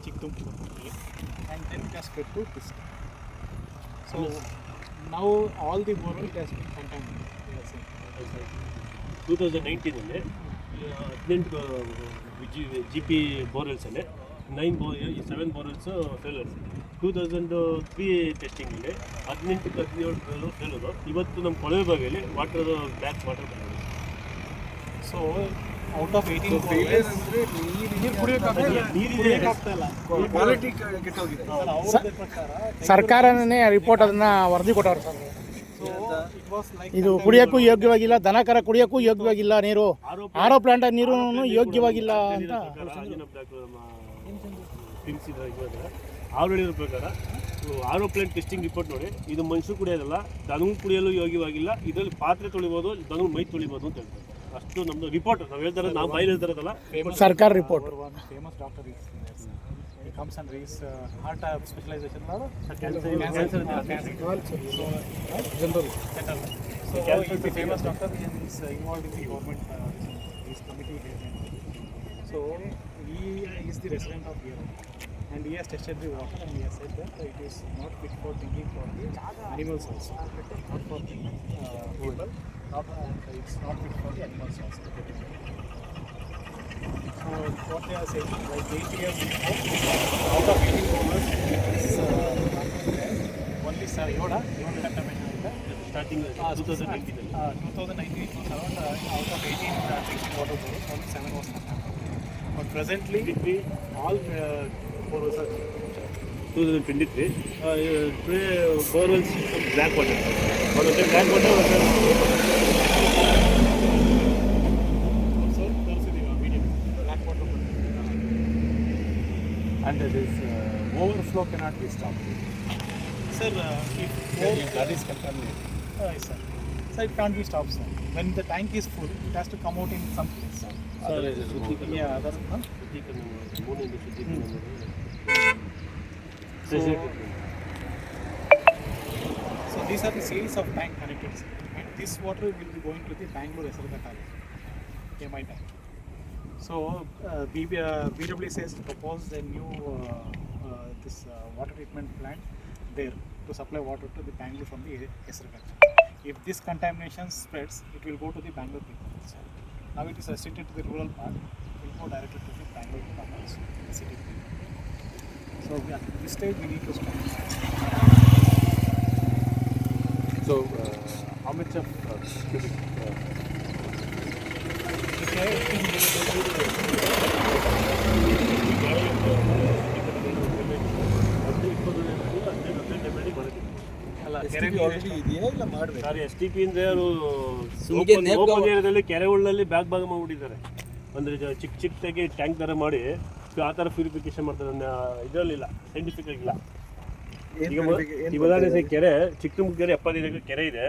Chiktumpur and and then has to to so So all the bore been contaminated. Yes, sir. Two thousand ನೈನ್ಟೀನಲ್ಲಿ ಹದಿನೆಂಟು G G P ಬೋರ್ವೆಲ್ಸಲ್ಲಿ nine ಬೋ seven borewells failures two thousand three ಟೆಸ್ಟಿಂಗಲ್ಲಿ ಹದಿನೆಂಟು ಹದಿನೇಳು failure ಇವತ್ತು ನಮ್ಮ ಕೊಳವೆ ಬಾವಿಯಲ್ಲಿ water back water ಬಂದಿದೆ So ಆಫ್ of 18 borewells, ನೀರು ಕುಡಿಯೋಕ್ಕಾಗ್ತಾ ನೀರಿದೆ ಆಗ್ತಾ ಇಲ್ಲ. ಕ್ವಾಲಿಟಿ ಕೆಟ್ಟೋಗಿದೆ ಸರ್, ಅವ್ರದ್ದೇ ಪ್ರಕಾರ ಸರ್ಕಾರನೇ ರಿಪೋರ್ಟ್ ಅದನ್ನ ವರದಿ ಕೊಟ್ಟವ್ರು ಸರ್. ಇದು ಕುಡಿಯಕ್ಕೂ ಯೋಗ್ಯವಾಗಿಲ್ಲ ದನಕರ ಕುಡಿಯಕ್ಕೂ ಕುಡಿಯೋಕ್ಕೂ ಯೋಗ್ಯವಾಗಿಲ್ಲ ನೀರು ಆರೋ ಪ್ಲಾಂಟ್ ನೀರು ಯೋಗ್ಯವಾಗಿಲ್ಲ ಅಂತ. ಅವ್ರು ಹೇಳಿರೋ ಪ್ರಕಾರ ಆರೋ ಪ್ಲಾಂಟ್ ಟೆಸ್ಟಿಂಗ್ ರಿಪೋರ್ಟ್ ನೋಡಿ ಇದು ಮನುಷ್ಯ ಕುಡಿಯೋದಲ್ಲ ದನಗೂ ಕುಡಿಯಲು ಯೋಗ್ಯವಾಗಿಲ್ಲ ಇದರಲ್ಲಿ ಪಾತ್ರೆ ತೊಳಿಬೋದು ದನಗೂ ಮೈ ತೊಳಿಬೋದು ಅಂತ ಹೇಳ್ತಾರೆ. ಅಷ್ಟು ನಮ್ದು ರಿಪೋರ್ಟ್ ನಾವು ಹೇಳ್ತಾರೆ ನಾವು ಬಾಯಿ ಹೇಳ್ತಾರಲ್ಲ ಸರ್ಕಾರ report famous doctor comes and ರೀಸ್ heart specialisation ಅವರು cancer cancer general cancer famous doctor is involve in the government is committee so ಈ is the resident of year and he has tested the water and he has said that it is not fit for drinking for the animals also, not for the uh, people, not, and it's not fit for the animals also. So what they are saying, like eight years before, out of 18 owners, this uh, only Sir Yoda, Yoda Contaminant. Starting uh, ah, 2019. Uh, 2019 it was around uh, out of 18 uh, drinking water bottles, only 7 was contaminated. But presently, all uh, four wells are 2023. Uh, today, uh, four wells black water. One of them black water, one of them medium. Black water. Uh, and this uh, overflow cannot be stopped. Sir, uh, if overflow, that is contaminated. Uh, yes, sir. So it can't be stopped, sir. When the tank is full, it has to come out in some place. So these are the series of tank connected. And this water will be going to the Bangalore Esargata KMI tank. So uh, uh, BWS has proposed a new uh, uh, this uh, water treatment plant there to supply water to the Bangalore from the Esargata. If this contamination spreads, it will go to the Bangalore people. So now it is restricted to the rural part. It will go directly to the Bangalore departments, the city. So we at this stage we need to stop. So uh, how much of uh, cubic? Uh, ಅಲ್ಲ STP already ಇದೆಯಾ ಇಲ್ಲ ಮಾಡಬೇಕು sir S T P ಅಂದ್ರೆ ಅವರು ಸುಮ್ಗೆ ನೇಪ್ open ಏರಿಯಾದಲ್ಲಿ ಕೆರೆಗಳಲ್ಲಿ bag ಭಾಗ ಮಾಡಿಬಿಟ್ಟಿದ್ದಾರೆ. ಅಂದ್ರೆ ಚಿಕ್ಕ ಚಿಕ್ಕ ಚಿಕ್ಕದಾಗಿ ಟ್ಯಾಂಕ್ ಥರ ಮಾಡಿ ಆ ತರ ಪ್ಯೂರಿಫಿಕೇಶನ್ ಮಾಡ್ತಾರೆ. ಇದರಲ್ಲಿ ಇಲ್ಲ. ಸೈಂಟಿಫಿಕ್ ಆಗಿಲ್ಲ ಈಗ ಉದಾಹರಣೆ ಕೆರೆ ಚಿಕ್ಕ ಕೆರೆ ಎಪ್ಪತ್ತೈದು ಎಕರೆ ಕೆರೆ ಇದೆ.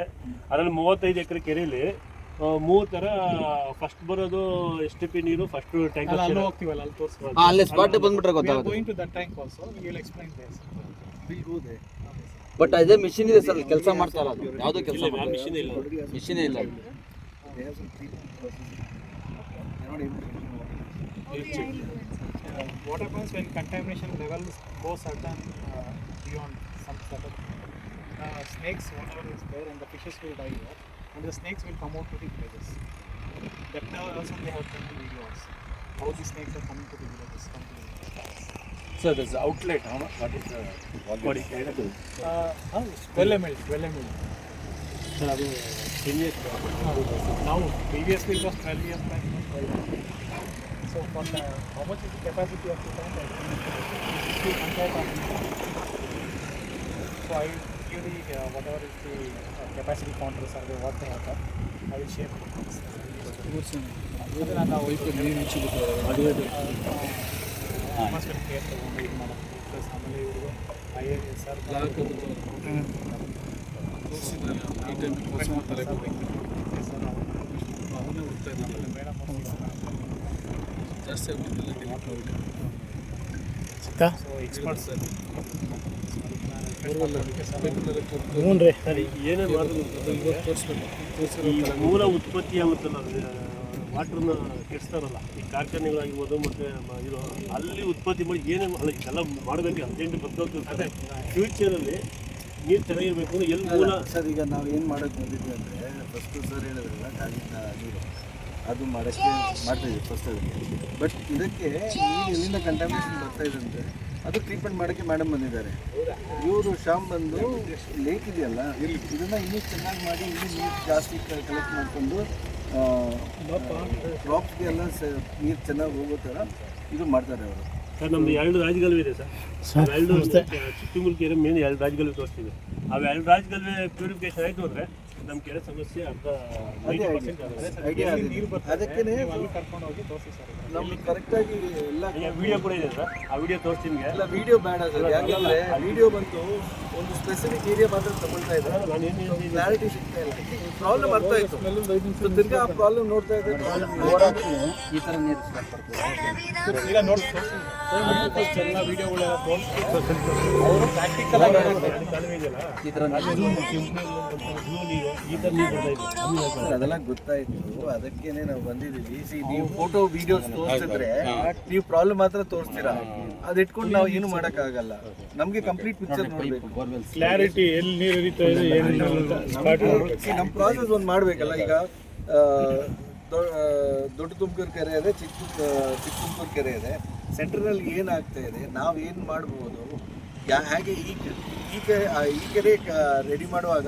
ಅದರಲ್ಲಿ ಮೂವತ್ತೈದು ಎಕರೆ ಕೆರೆಯಲ್ಲಿ ಮೂರು ಥರ ಫಸ್ಟ್ ಬರೋದು ಎಸ್ ಟಿ ಪಿ ನೀರು ಫಸ್ಟ್ ಟ್ಯಾಂಕ್ ಹೋಗ್ತೀವಲ್ಲ ಅಲ್ಲಿ ತೋರಿಸ್ಬೋದು. ಅಲ್ಲೇ ಸ್ಪಾಟ್ ಬಂದ್ಬಿಟ್ರೆ We are ಗೊತ್ತಾಗುತ್ತೆ going to that tank also. We will explain this. But ಅದೇ ಮಿಷಿನ್ ಇದೆ ಸರ್ ಕೆಲಸ ಮಾಡ್ತಾ ಅದು ಯಾವುದೋ ಕೆಲಸ ಇಲ್ಲ ಮಿಷಿನ್ ಇಲ್ಲ. They have some. They're not able to water. Uh, what happens when contamination levels go certain uh, beyond some certain uh, snakes, whatever is there, and the fishes will die here, and the snakes will come out to the villages. That now also they have done videos. How the snakes are coming to the villages, come to the villages. So there's an outlet. What is the volume? What is the uh, oh, 12 ml, 12 ml. So, ಅದು ten years Now, previously it was 12 years back. So, for the, how much is the capacity of the tank? I think it's 100 So, I will give the uh, whatever is the uh, capacity counter survey, what they have done. I will share. ಇದನ್ನ ನಾವು must care ತಗೊಂಡು ಇದು ಮಾಡೋದು plus ಆಮೇಲೆ ಇವರು I A ಹ್ಞೂ ರೀ. Sir ಏನೇ ಮಾಡಿದ್ರು ಈ ಮೂಲ ಉತ್ಪತ್ತಿ ಆಗುತ್ತಲ್ಲ ವಾಟ್ರನ್ನ ಕೆಡಿಸ್ತಾರಲ್ಲ ಈ ಕಾರ್ಖಾನೆಗಳಾಗಿರ್ಬೋದು ಮತ್ತು ಇದು ಅಲ್ಲಿ ಉತ್ಪತ್ತಿ ಮಾಡಿ ಏನೇನು ಅಲ್ಲ ಇದೆಲ್ಲ ಮಾಡಬೇಕು ಅರ್ಜೆಂಟ್ ಫ್ಯೂಚರ್ ಫ್ಯೂಚರಲ್ಲಿ ನೀರು ಚೆನ್ನಾಗಿರ್ಬೇಕು ಅಂದ್ರೆ ಎಲ್ಲಿ ಮೂಲ ಸರ್ ಈಗ ನಾವು ಏನು ಮಾಡೋಕ್ಕೆ ಬಂದಿದ್ವಿ ಅಂದರೆ ಫಸ್ಟು ಸರ್ ಹೇಳಿದ್ರಲ್ಲ ಕಾಲಿಂದ ನೀರು. ಅದು ಮಾಡೋಕ್ಕೆ ಮಾಡ್ತಾಯಿದ್ವಿ ಫಸ್ಟ್ ಅದಕ್ಕೆ ಬಟ್ ಇದಕ್ಕೆ ನೀರು ಎಲ್ಲಿಂದ ಕಂಟಾಮಿನೇಷನ್ ಬರ್ತಾ ಇದೆ ಅಂದರೆ ಅದು ಟ್ರೀಟ್ಮೆಂಟ್ ಮಾಡೋಕ್ಕೆ ಮೇಡಮ್ ಬಂದಿದ್ದಾರೆ. ಇವರು ಶಾಮ್ ಬಂದು ಲೇಕ್ ಇದೆಯಲ್ಲ ಇದನ್ನು ಇನ್ನೂ ಚೆನ್ನಾಗಿ ಮಾಡಿ ಇನ್ನೂ ನೀರು ಜಾಸ್ತಿ ಕಲೆಕ್ಟ್ ಮಾಡಿಕೊಂಡು ಕ್ರಾಪ್ಸ್ಗೆಲ್ಲ ಸ ನೀರು ಚೆನ್ನಾಗಿ ಹೋಗೋ ಥರ ಇದು ಮಾಡ್ತಾರೆ ಅವರು. ಸರ್ ನಮ್ದು ಎರಡು ರಾಜ್ಯಗಳು ಇದೆ ಸರ್. ಎರಡು ಚಿಕ್ಕಮೂರು ಕೆರೆ ಮೇನ್ ಎರಡು ರಾಜ್ಯಗಳು ತೋರಿಸ್ತೀವಿ ಆ ಎರಡು ಪ್ಯೂರಿಫಿಕೇಶನ್ ಆಯಿತು ಅಂದರೆ ನಮ್ಮ ಕೆರೆ ಸಮಸ್ಯೆ ಅರ್ಧ ಅದೇ ಐಡಿಯಾ ಅದಕ್ಕೇ ನೀವು ಕರ್ಕೊಂಡು ಹೋಗಿ ತೋರಿಸಿ ಸರ್. ನಮ್ಗೆ ಕರೆಕ್ಟಾಗಿ ಎಲ್ಲ ವಿಡಿಯೋ ಕೂಡ ಇದೆ ಸರ್. ಆ ವಿಡಿಯೋ ತೋರಿಸ್ತೀನಿ ನಿಮಗೆ. ಎಲ್ಲ ವಿಡಿಯೋ ಬೇಡ ಸರ್. ಯಾಕಂದ್ರೆ ವಿಡಿಯೋ ಬಂತು. ಒಂದು ಸ್ಪೆಸಿಫಿಕ್ ಏರಿಯಾ ಮಾತ್ರ ತಗೊಳ್ತಾ ಇದ್ದಾರೆ. ನಾನು ಏನು ಕ್ಲಾರಿಟಿ ಸಿಗ್ತಾ ಇಲ್ಲ. ಪ್ರಾಬ್ಲಮ್ ಅರ್ಥ ಆಯ್ತು. ತಿರ್ಗಾ ಆ ಪ್ರಾಬ್ಲಮ್ ನೋಡ್ತಾ ಇದ್ರೆ ಈ ಥರ ನೀರು ಈಗ ನೋಡಿ ಎಲ್ಲ ವಿಡಿಯೋಗಳೆಲ್ಲ ತೋರಿಸಿ. ಅವರು ಪ್ರಾಕ್ಟಿಕಲ್ ಆಗಿ ಈ ಥರ ಅದೆಲ್ಲ ಗೊತ್ತಾಯ್ತು. ಅದಕ್ಕೇನೆ ನಾವು ಬಂದಿದ್ದೀವಿ. ಸಿ ನೀವು ಫೋಟೋ ವಿಡಿಯೋಸ್ ತೋರಿಸಿದ್ರೆ ನೀವು ಪ್ರಾಬ್ಲಮ್ ಮಾತ್ರ ತೋರಿಸ್ತೀರಾ? ಅದಿಟ್ಕೊಂಡು ನಾವು ಏನು ಆಗಲ್ಲ ನಮಗೆ ಕಂಪ್ಲೀಟ್ ಪಿಕ್ಚರ್ ನೋಡಬೇಕು ಕ್ಲಾರಿಟಿ ಎಲ್ಲಿ ನೀರು ಹರಿತಾ ಇದೆ ನಮ್ಮ ಪ್ರಾಸೆಸ್ ಒಂದು ಮಾಡಬೇಕಲ್ಲ ಈಗ. ದೊಡ್ಡ ತುಮಕೂರು ಕೆರೆ ಇದೆ ಚಿಕ್ಕ ಚಿಕ್ಕ ತುಮಕೂರು ಕೆರೆ ಇದೆ. ಸೆಂಟ್ರಲ್ ಏನಾಗ್ತಾ ಇದೆ ನಾವು ಏನು ಮಾಡ್ಬೋದು? ಯಾ ಹೇಗೆ ಈ ಈ ಕೆರೆ ಈ ಕೆರೆ ರೆಡಿ ಮಾಡುವಾಗ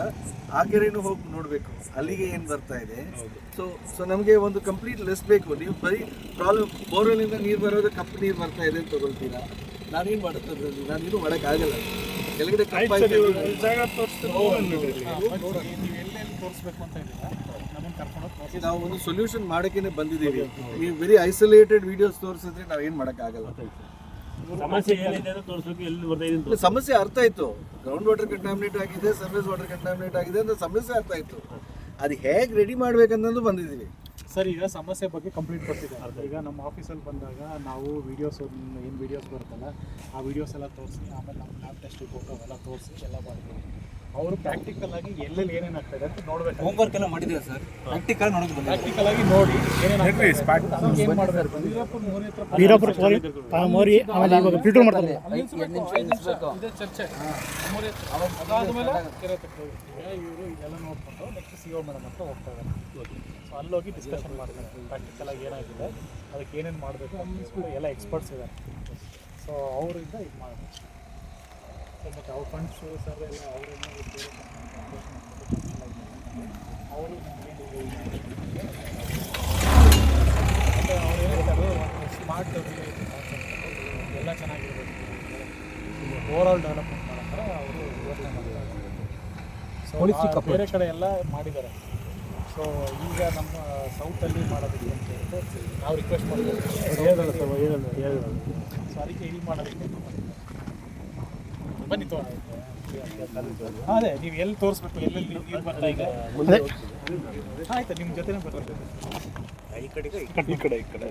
ಆ ಕೆರೆನೂ ಹೋಗಿ ನೋಡಬೇಕು. ಅಲ್ಲಿಗೆ ಏನು ಬರ್ತಾ ಇದೆ? ಸೊ ಸೊ ನಮಗೆ ಒಂದು ಕಂಪ್ಲೀಟ್ ಲಿಸ್ಟ್ ಬೇಕು. ನೀವು ಬರೀ ಪ್ರಾಬ್ಲಮ್ ಬೋರ್ವೆಲಿಂದ ನೀರು ಬರೋದು ಕಪ್ಪು ನೀರು ಬರ್ತಾ ಇದೆ ಅಂತ ತಗೊಳ್ತೀರಾ? ನಾನೇನು ಮಾಡುತ್ತದೆ ನಾನೇನು ಮಾಡೋಕ್ಕಾಗಲ್ಲ. ಕೆಳಗಡೆ ನೀವು ಒಂದು ಸೊಲ್ಯೂಷನ್ ಮಾಡೋಕ್ಕೇನೆ ಬಂದಿದ್ದೀವಿ. ನೀವು ವೆರಿ ಐಸೋಲೇಟೆಡ್ ವಿಡಿಯೋಸ್ ತೋರಿಸಿದ್ರೆ ನಾವು ಏನು ಮಾಡೋಕ್ಕಾಗಲ್ಲ ಸಮಸ್ಯೆ ಏನಿದೆ ಅಂತ ತೋರಿಸೋಕೆ ಎಲ್ಲಿ ಬರ್ತಾ ಇದೆ ಸಮಸ್ಯೆ ಅರ್ಥ ಆಯ್ತು. ಗ್ರೌಂಡ್ ವಾಟರ್ ಕಂಟಾಮಿನೇಟ್ ಆಗಿದೆ ಸರ್ವಿಸ್ ವಾಟರ್ ಕಂಟಾಮಿನೇಟ್ ಆಗಿದೆ ಅಂತ ಸಮಸ್ಯೆ ಅರ್ಥ ಆಯ್ತು. ಅದು ಹೇಗೆ ರೆಡಿ ಮಾಡ್ಬೇಕನ್ನೋದು ಬಂದಿದ್ದೀವಿ. ಸರ್ ಈಗ ಸಮಸ್ಯೆ ಬಗ್ಗೆ ಕಂಪ್ಲೀಟ್ ಅರ್ಥ ಈಗ ನಮ್ಮ ಆಫೀಸಲ್ಲಿ ಬಂದಾಗ ನಾವು ವಿಡಿಯೋಸ್ ಏನು ವಿಡಿಯೋಸ್ ಬರುತ್ತಲ್ಲ ಆ ವಿಡಿಯೋಸ್ ಎಲ್ಲ ತೋರಿಸಿ ಆಮೇಲೆ ನಮ್ಮ ಲ್ಯಾಬ್ ಟೆಸ್ಟ್ ಫೋಟೋ ಎಲ್ಲ ತೋರಿಸಿ ಎಲ್ಲ ಮಾಡ್ತೀವಿ. ಅವರು ಪ್ರಾಕ್ಟಿಕಲ್ ಆಗಿ ಎಲ್ಲೆಲ್ಲಿ ಏನೇನು ಆಗ್ತದೆ ಅಂತ ನೋಡ್ಬೇಕು. ಹೋಮ್ವರ್ಕ್ ಎಲ್ಲ ಮಾಡಿದ್ದೀರಾ ಸರ್ ಪ್ರಾಕ್ಟಿಕಲ್ ನೋಡಬೇಕು ಪ್ರಾಕ್ಟಿಕಲ್ ಆಗಿ ನೋಡಿ ಏನೇನು ಹತ್ರ ವೀರಪುರ ಮೋರಿ ಆಮೇಲೆ ಇವಾಗ ಫಿಲ್ಟರ್ ಮಾಡ್ತಾರೆ ಇದೇ ಚರ್ಚೆ. ಮೋರಿ ಅದಾದ್ಮೇಲೆ ಇವರು ಇದೆಲ್ಲ ನೋಡ್ಕೊಂಡು ನೆಕ್ಸ್ಟ್ ಸಿ ಓ ಮೇಡಮ್ ಅಂತ ಹೋಗ್ತಾ ಇದ್ದಾರೆ. ಸೊ ಅಲ್ಲೋಗಿ ಡಿಸ್ಕಷನ್ ಮಾಡ್ತಾರೆ. ಪ್ರಾಕ್ಟಿಕಲ್ ಆಗಿ ಏನಾಗಿದೆ? ಅದಕ್ಕೆ ಏನೇನು ಮಾಡಬೇಕು ಎಲ್ಲ ಎಕ್ಸ್ಪರ್ಟ್ಸ್ ಇದ್ದಾರೆ. ಸೊ ಅವರಿಂದ ಇದು ಮಾಡಬೇಕು. ಮತ್ತು ಅವ್ರ ಫಂಡ್ಸು ಸರ್ ಎಲ್ಲ ಅವರನ್ನು ಅವರು ಅವ್ರು ಏನು ಒಂದು ಸ್ಮಾರ್ಟ್ ಎಲ್ಲ ಚೆನ್ನಾಗಿರ್ಬೇಕು ಓವರಾಲ್ ಡೆವಲಪ್ಮೆಂಟ್ ಮಾಡೋ ಥರ ಅವರು ಯೋಚನೆ ಮಾಡಿದ್ದಾರೆ ಸೊ ಬೇರೆ ಕಡೆ ಎಲ್ಲ ಮಾಡಿದ್ದಾರೆ. ಸೊ ಈಗ ನಮ್ಮ ಸೌತಲ್ಲಿ ಮಾಡೋದಕ್ಕೆ ಅಂತ ಹೇಳ್ಬಿಟ್ಟು ನಾವು ರಿಕ್ವೆಸ್ಟ್ ಮಾಡ್ತೀವಿ. ಸೊ ಅದಕ್ಕೆ ಇಲ್ಲಿ ಮಾಡೋದಕ್ಕೆ ಬನ್ನಿ ಅದೇ ನೀವು ಎಲ್ಲಿ ತೋರಿಸ್ಬೇಕು ಎಲ್ಲೆಲ್ಲಿ ನೀರು ಬರ್ತಾ ಈಗ? ಆಯ್ತಾ ನಿಮ್ಮ ಜೊತೆನೇ ಬರ್ತೀವಿ ಈ ಕಡೆ ಈ ಕಡೆ.